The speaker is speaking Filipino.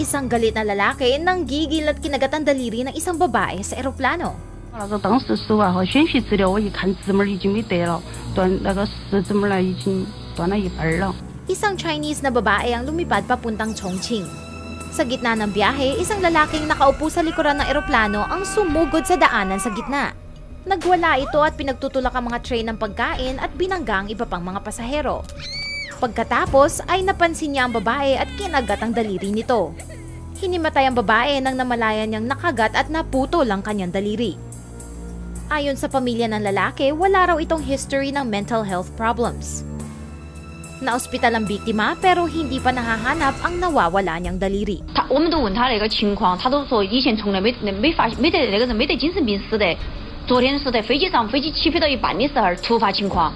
Isang galit na lalaki nang gigil at kinagat ang daliri ng isang babae sa eroplano. 那个当时手啊和鲜血治疗，我一看指纹已经没得了，断那个食指纹呢已经断了一半了。 Isang Chinese na babae ang lumipad papuntang Chongqing. Sa gitna ng biyahe, isang lalaking nakaupo sa likuran ng eroplano ang sumugod sa daanan sa gitna. Nagwala ito at pinagtutulak ang mga tray ng pagkain at binangga ang iba pang mga pasahero. Pagkatapos ay napansin niya ang babae at kinagat ang daliri nito. Hinimatay ang babae nang namalayan niyang nakagat at naputol ang kanyang daliri. Ayon sa pamilya ng lalaki, wala raw itong history ng mental health problems. Naospital ang biktima pero hindi pa nahahanap ang nawawala niyang daliri. 他我们都问他那个情况，他都说以前从来没没发没得那个人没得精神病史的，昨天是在飞机上飞机起飞到一半的时候突发情况，